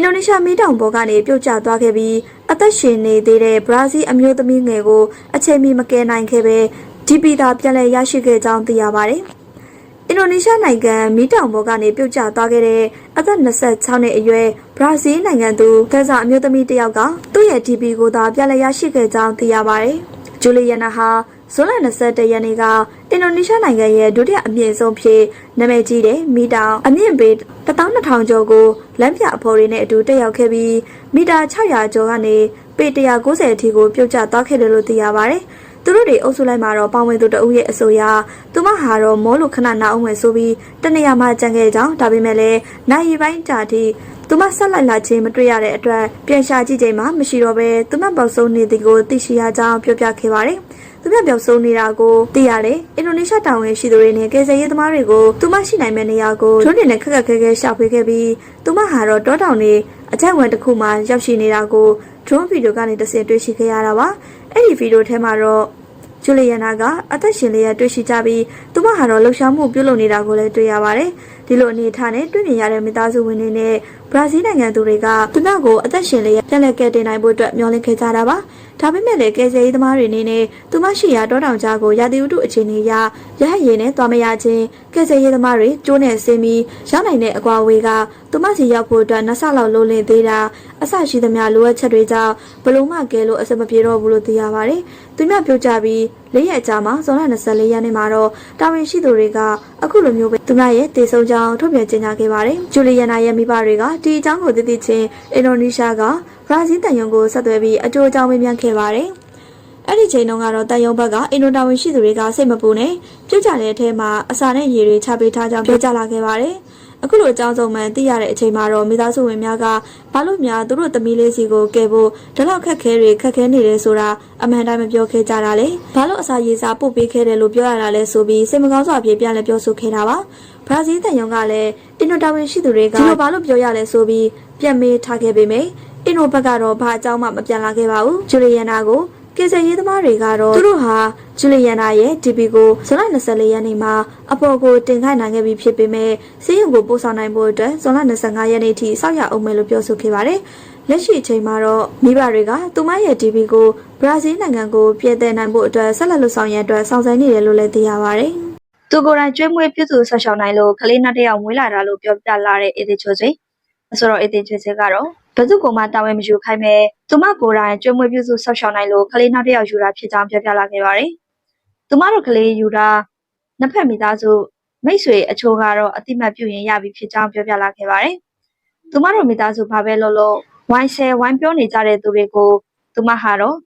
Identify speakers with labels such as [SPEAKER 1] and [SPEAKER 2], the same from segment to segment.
[SPEAKER 1] င်ဒိုနီးရှားမီးတောင်ပေါ်ကနေပြုတ်ကျသွားခဲ့ပြီးအသက်ရှင်နေသေးတဲ့ဘရာဇီးအမျိုးသမီးငယ်ကိုအချိန်မီမကယ်နိုင်ခဲ့ပဲဒီပီတာပြန်လည်ရရှိခဲ့ကြောင်းသိရပါတယ်။အင်ဒိုနီးရှားနိုင်ငံမီးတောင်ပေါ်ကနေပြုတ်ကျသွားခဲ့တဲ့အသက်26နှစ်အရွယ်ဘရာဇီးနိုင်ငံသူကစားအမျိုးသမီးတစ်ယောက်ကသူ့ရဲ့ DP ကိုသာပြန်လည်ရရှိခဲ့ကြောင်းသိရပါတယ်။ဂျူလီယနာဟာ ဇွန်လ21ရက်နေ့ကအင်ဒိုနီးရှားနိုင်ငံရဲ့ဒုတိယအမြင့်ဆုံးဖြစ်နာမည်ကြီးတဲ့မီတောင်အမြင့်ပေ12000ကျော်ကိုလမ်းပြအဖော်တွေနဲ့အတူတက်ရောက်ခဲ့ပြီးမီတာ600ကျော်ကနေပေ190အထိကိုပြုတ်ကျသွားခဲ့တယ်လို့သိရပါတယ်။သူတို့တွေအုပ်စုလိုက်မှာတော့ပါဝင်သူတအုပ်ရဲ့အဆိုအရသူမဟာတော့မောလို့ခဏနာအောင်ဝင်ဆိုပြီးတနေရာမှာကြံခဲ့ကြောင်းဒါပေမဲ့လည်းနိုင်ရီပိုင်းကြာထိ သူမဆက်လိုက်လာခြင်းမတွေ့ရတဲ့အတွက်ပြန်ရှာကြည့်ချိန်မှာမရှိတော့ဘဲသူမပေါက်ဆုံးနေသည်ကိုသိရှိရကြောင်းပြောပြခဲ့ပါတယ်။သူမပြောက်ဆုံးနေတာကိုသိရတယ်။အင်ဒိုနီးရှားတောင်ဝင်ရှိသူတွေနဲ့ကယ်ဆယ်ရေးသမားတွေကိုသူမရှိနိုင်မယ့်နေရာကိုဒုနေနဲ့ခက်ခက်ခဲခဲရှာဖွေခဲ့ပြီးသူမဟာတော့တောတောင်နေအကြိုက်ဝင်တစ်ခုမှရောက်ရှိနေတာကိုဒရုန်းဗီဒီယိုကနေတဆင့်တွေ့ရှိခဲ့ရတာပါ။အဲ့ဒီဗီဒီယိုထဲမှာတော့ ဂျူလီယနာကအသက်ရှင်လျက်တွေ့ရှိကြပြီးသူမဟာတော့လှူရှာမှုပြုလုပ်နေတာကိုလည်းတွေ့ရပါတယ်။ဒီလိုအနေအထားနဲ့တွေ့မြင်ရတဲ့မိသားစုဝင်တွေနဲ့ဘရာဇီးနိုင်ငံသူတွေကသူမကိုအသက်ရှင်လျက်ပြန်လည်ကယ်တင်နိုင်ဖို့အတွက်မျှော်လင့်ခဲ့ကြတာပါ။ ဒါပေမဲ့လည်းကယ်ဆယ်ရေးသမားတွေအနေနဲ့သူမရှိရာတောတောင်ကြားကိုရာသီဥတုအခြေအနေအရရဟတ်ရည်နဲ့သွားမရခြင်းကယ်ဆယ်ရေးသမားတွေကျိုးနဲ့ဆင်းပြီးရောက်နိုင်တဲ့အကွာအဝေးကသူမစီရောက်ဖို့အတွက်နှစ်ဆလောက်လိုလင်သေးတာအဆရှိသမျှလိုအပ်ချက်တွေကြောင့်ဘလုံးမကဲလို့အစမပြေတော့ဘူးလို့သိရပါတယ်။သူမြပြုတ်ကြပြီးလေးရက်ကြာမှဇွန်လ24ရက်နေ့မှာတော့တာဝန်ရှိသူတွေကအခုလိုမျိုးပဲသူမရဲ့တေဆုံကြောင်းထုတ်ပြန်ကြေညာခဲ့ပါတယ်။ဂျူလီယနာရဲ့မိဘတွေကဒီအကြောင်းကိုသိသိချင်းအင်ဒိုနီးရှားက ဘရာဇီးတန်ယုံကိုဆက်သွယ်ပြီးအကျိုးအကြောင်းမေးမြန်းခဲ့ပါတယ်။အဲ့ဒီချိန်တုန်းကတော့တန်ယုံဘက်ကအင်ဒိုတာဝန်ရှိသူတွေကစိတ်မပူနဲ့ပြုတ်ကြတဲ့အထဲမှာအစာနဲ့ရေတွေချပေးထားကြောင်းပြောကြလာခဲ့ပါတယ်။အခုလိုအကြောင်းစုံမှန်သိရတဲ့အချိန်မှာတော့မိသားစုဝင်များကဘာလို့များသူတို့သမီးလေးစီကိုကယ်ဖို့ဒီလောက်ခက်ခဲတွေခက်ခဲနေတယ်ဆိုတာအမှန်တိုင်းမပြောခဲ့ကြတာလေဘာလို့အစာရေစာပို့ပေးခဲ့တယ်လို့ပြောရတာလဲဆိုပြီးစိတ်မကောင်းစွာပြေပြန်လဲပြောဆိုခဲ့တာပါဘရာဇီးတန်ယုံကလည်းအင်ဒိုတာဝန်ရှိသူတွေကဒီလိုဘာလို့ပြောရလဲဆိုပြီးပြန်မေးထားခဲ့ပေမယ့် အင်ဒိုဘက်ကတော့ဘာအကြောင်းမှမပြန်လာခဲ့ပါဘူးဂျူလီယနာကိုကေဆယ်ရေးသမားတွေကတော့သူတို့ဟာဂျူလီယန်နာရဲ့ DP ကိုဇွန်လ24ရက်နေ့မှာအပေါ်ကိုတင်ခိုင်းနိုင်ခဲ့ပြီးဖြစ်ပေမဲ့စီးရုံကိုပို့ဆောင်နိုင်ဖို့အတွက်ဇွန်လ25ရက်နေ့ထိစောင့်ရအောင်မယ်လို့ပြောဆိုခဲ့ပါတယ်။လက်ရှိအချိန်မှာတော့မိဘတွေကသူမရဲ့ DP ကိုဘရာဇီးနိုင်ငံကိုပြည်သက်နိုင်ဖို့အတွက်ဆက်လက်လှုပ်ဆောင်ရန်အတွက်ဆောင်ဆိုင်နေတယ်လို့လည်းသိရပါတယ်။သူကိုယ်တိုင်ကျွေးမွေးပြုစုဆောက်ရှောက်နိုင်လို့ကလေးနောက်တစ်ယောက်မွေးလာတာလို့ပြောပြလာတဲ့အေဒီချိုဆွေအဆိုတော့အေဒီချိုဆွေကတော့ ဘယ်သူကမှတာဝန်မယူခိုင်းမဲ့သူမကိုယ်တိုင်ကျွေးမွေးပြုစုဆောက်ရှောက်နိုင်လို့ကလေးနောက်တစ်ယောက်ယူတာဖြစ်ကြောင်းပြောပြလာခဲ့ပါတယ်။သူမတို့ကလေးယူတာနှစ်ဖက်မိသားစုမိတ်ဆွေအချို့ကတော့အတိမတ်ပြုရင်ရပြီဖြစ်ကြောင်းပြောပြလာခဲ့ပါတယ်။သူမတို့မိသားစုဘာပဲလို့လို့ဝိုင်းဆဲဝိုင်းပြောနေကြတဲ့သူတွေကိုသူမဟာတော့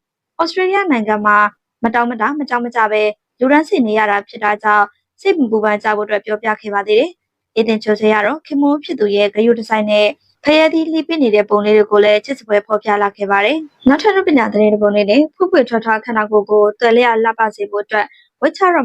[SPEAKER 1] ဩစတြေးလျနိုင်ငံမှာမတောင်းမတမကြောက်မကြပဲလူရန်စီနေရတာဖြစ်တာကြောင့်စိတ်ပူပန်ကြဖို့အတွက်ပြောပြခဲ့ပါသေးတယ်။အေတင်ချိုဆေကတော့ခင်မိုးဖြစ်သူရဲ့ဂရုဒီဇိုင်းနဲ့ ဖယက်သီးလှိပစ်နေတဲ့ပုံလေးတွေကိုလည်းချစ်စပွဲဖော်ပြလာခဲ့ပါတယ်။နောက်ထပ်ပညာသတင်းတစ်ပုံလေးနဲ့ဖုတ်ဖွေထွက်ထားခန္ဓာကိုယ်ကိုတွယ်လျက်လှပစေဖို့အတွက်ဝိချရော